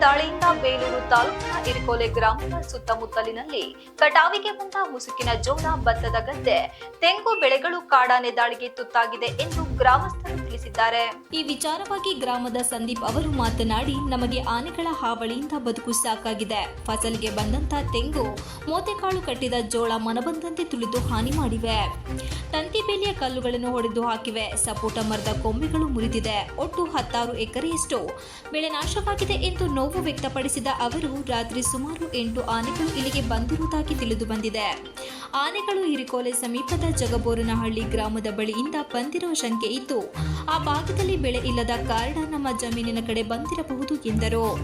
ತಾಲೂಕಿನ ಇರಿಕೋಲೆ ಗ್ರಾಮದ ಸುತ್ತಮುತ್ತಲಿನಲ್ಲಿ ಕಟಾವಿಗೆ ಬಂದ ಮುಸುಕಿನ ಜೋಳ ಭತ್ತದ ಗದ್ದೆ. ತೆಂಗು ಬೆಳೆಗಳು ಕಾಡಾನೆ ದಾಳಿಗೆ ತುತ್ತಾಗಿದೆ ಎಂದು ಗ್ರಾಮಸ್ಥರು ತಿಳಿಸಿದ್ದಾರೆ. ಈ ವಿಚಾರವಾಗಿ ಗ್ರಾಮದ ಸಂದೀಪ್ ಅವರು ಮಾತನಾಡಿ, ನಮಗೆ ಆನೆಗಳ ಹಾವಳಿಯಿಂದ ಬದುಕು ಸಾಕಾಗಿದೆ. ಫಸಲಿಗೆ ಬಂದಂತ ತೆಂಗು, ಮೋತೆಕಾಳು ಕಟ್ಟಿದ ಜೋಳ ಮನಬಂದಂತೆ ತುಳಿದು ಹಾನಿ ಮಾಡಿವೆ. ತಂತಿ ಬೇಲಿಯ ಕಲ್ಲುಗಳನ್ನು ಹೊಡೆದು ಹಾಕಿವೆ. ಸಪೋಟ ಮರದ ಕೊಂಬೆಗಳು ಮುರಿದಿದೆ. ಒಟ್ಟು ಹತ್ತಾರು ಎಕರೆಯಷ್ಟು ಬೆಳೆ ನಾಶವಾಗಿದೆ ಎಂದು ನೋವು ವ್ಯಕ್ತಪಡಿಸಿದ ಅವರು ರಾತ್ರಿ ಸುಮಾರು ಎಂಟು ಆನೆಗಳು ಇಲ್ಲಿಗೆ ಬಂದಿರುವುದಾಗಿ ತಿಳಿದು ಬಂದಿದೆ ಆನೆಗಳು ಹಿರಿಕೋಲೆ ಸಮೀಪದ ಜಗಬೋರನಹಳ್ಳಿ ಗ್ರಾಮದ ಬಳಿಯಿಂದ ಬಂದಿರುವ ಶಂಕೆ ಇತ್ತು ಆ ಭಾಗದಲ್ಲಿ ಬೆಳೆ ಇಲ್ಲದ ಕಾರಣ ನಮ್ಮ ಜಮೀನಿನ ಕಡೆ ಬಂದಿರಬಹುದು ಎಂದರು.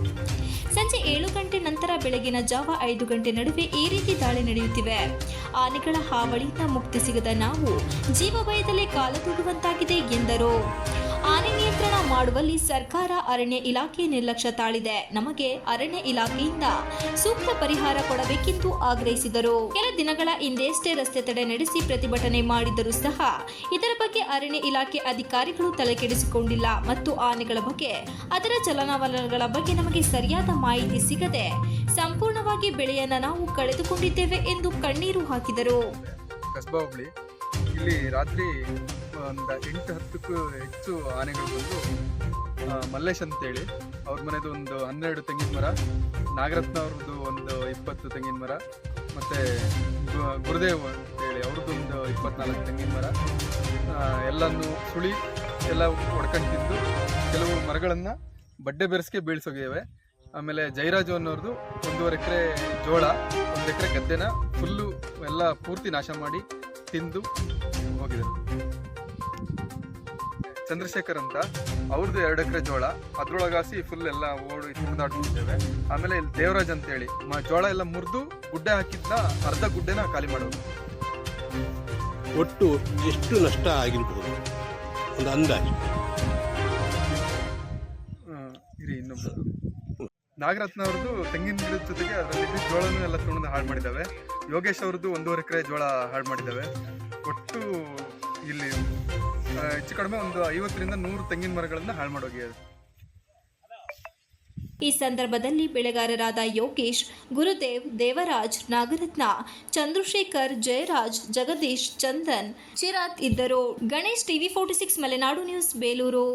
ಸಂಜೆ ಏಳು ಗಂಟೆ ನಂತರ ಬೆಳಗಿನ ಜಾವ ಐದು ಗಂಟೆ ನಡುವೆ ಈ ರೀತಿ ದಾಳಿ ನಡೆಯುತ್ತಿವೆ. ಆನೆಗಳ ಹಾವಳಿಯಿಂದ ಮುಕ್ತಿ ಸಿಗದ ನಾವು ಜೀವ ಭಯದಲ್ಲೇ ಕಾಲ ತೂಡುವಂತಾಗಿದೆ ಎಂದರು. ಆನೆ ನಿಯಂತ್ರಣ ಮಾಡುವಲ್ಲಿ ಸರ್ಕಾರ ಅರಣ್ಯ ಇಲಾಖೆ ನಿರ್ಲಕ್ಷ್ಯ ತಾಳಿದೆ. ನಮಗೆ ಅರಣ್ಯ ಇಲಾಖೆಯಿಂದ ಸೂಕ್ತ ಪರಿಹಾರ ಕೊಡಬೇಕೆಂದು ಆಗ್ರಹಿಸಿದರು. ಕೆಲ ದಿನಗಳ ಹಿಂದೆಯಷ್ಟೇ ರಸ್ತೆ ತಡೆ ನಡೆಸಿ ಪ್ರತಿಭಟನೆ ಮಾಡಿದರೂ ಸಹ ಇದರ ಬಗ್ಗೆ ಅರಣ್ಯ ಇಲಾಖೆ ಅಧಿಕಾರಿಗಳು ತಲೆಕೆಡಿಸಿಕೊಂಡಿಲ್ಲ ಮತ್ತು ಆನೆಗಳ ಬಗ್ಗೆ, ಅದರ ಚಲನವಲನಗಳ ಬಗ್ಗೆ ನಮಗೆ ಸರಿಯಾದ ಮಾಹಿತಿ ಸಿಗದೆ ಸಂಪೂರ್ಣವಾಗಿ ಬೆಳೆಯನ್ನ ನಾವು ಕಳೆದುಕೊಂಡಿದ್ದೇವೆ ಎಂದು ಕಣ್ಣೀರು ಹಾಕಿದರು. ಇಲ್ಲಿ ರಾತ್ರಿ ಒಂದು ಎಂಟು ಹತ್ತಕ್ಕೂ ಹೆಚ್ಚು ಆನೆಗಳು ಬಂದು ಮಲ್ಲೇಶ್ ಅಂತೇಳಿ ಅವ್ರ ಮನೆದು ಒಂದು ಹನ್ನೆರಡು ತೆಂಗಿನ ಮರ, ನಾಗರತ್ನ ಅವ್ರದ್ದು ಒಂದು ಇಪ್ಪತ್ತು ತೆಂಗಿನ ಮರ, ಮತ್ತು ಗುರುದೇವ್ ಅಂತೇಳಿ ಅವ್ರದ್ದು ಒಂದು ಇಪ್ಪತ್ನಾಲ್ಕು ತೆಂಗಿನ ಮರ. ಎಲ್ಲನೂ ಸುಳಿ, ಎಲ್ಲ ಹೊಡ್ಕೊಂಡು ಕೆಲವು ಮರಗಳನ್ನು ಬಡ್ಡೆ ಬೆರೆಸ್ಗೆ ಬೀಳ್ಸೋಗಿದ್ದೇವೆ ಆಮೇಲೆ ಜೈರಾಜು ಅನ್ನೋರ್ದು ಒಂದೂವರೆ ಎಕರೆ ಜೋಳ, ಒಂದು ಎಕರೆ ಗದ್ದೆನ ಫುಲ್ಲು ಎಲ್ಲ ಪೂರ್ತಿ ನಾಶ ಮಾಡಿ ತಿಂದು ಹೋಗಿದ್ದಾರೆ. ಚಂದ್ರಶೇಖರ್ ಅಂತ. ಅವ್ರದ್ದು ಎರಡು ಎಕರೆ ಜೋಳ. ಅದ್ರೊಳಗಾಸಿ ಫುಲ್ ಎಲ್ಲ ಓಡಿ ಕುಣಿದಾಡ್ತಿದ್ದೇವೆ ಆಮೇಲೆ ಇಲ್ಲಿ ದೇವರಾಜ್ ಅಂತೇಳಿ. ಮ ಜೋಳ ಎಲ್ಲ ಮುರಿದು ಗುಡ್ಡೆ ಹಾಕಿದ್ದ ಅರ್ಧ ಗುಡ್ಡೆನ ಖಾಲಿ ಮಾಡೋದು. ಒಟ್ಟು ಎಷ್ಟು ನಷ್ಟ ಆಗಿರ್ಬೋದು? ಒಂದು ಅಂದಾಜು. ಇರಿ ಇನ್ನೊಬ್ಬರು ನಾಗರತ್ನ ಅವ್ರದ್ದು ತೆಂಗಿನ ಗಿಡದ ಜೊತೆಗೆ ಅದರಲ್ಲಿ ಜೋಳನೂ ಎಲ್ಲ ತೊಗೊಂಡು ಹಾಳು ಮಾಡಿದ್ದಾವೆ. ಯೋಗೇಶ್ ಅವ್ರದ್ದು ಒಂದೂವರೆ ಎಕರೆ ಜೋಳ ಹಾಳು ಮಾಡಿದ್ದಾವೆ. ಒಟ್ಟು ಇಲ್ಲಿ ಹೆಚ್ಚು ಕಡಿಮೆ ಒಂದು ಐವತ್ತರಿಂದ ನೂರು ತೆಂಗಿನ ಮರಗಳನ್ನು ಹಾಳು ಮಾಡೋಗಿದೆ ಈ ಸಂದರ್ಭದಲ್ಲಿ ಬೆಳೆಗಾರರಾದ ಯೋಗೇಶ್, ಗುರುದೇವ್, ದೇವರಾಜ್, ನಾಗರತ್ನ, ಚಂದ್ರಶೇಖರ್, ಜಯರಾಜ್, ಜಗದೀಶ್, ಚಂದನ್, ಚಿರಾತ್ ಇದ್ದರು. Ganesh TV forty six, Malenadu news, Belur.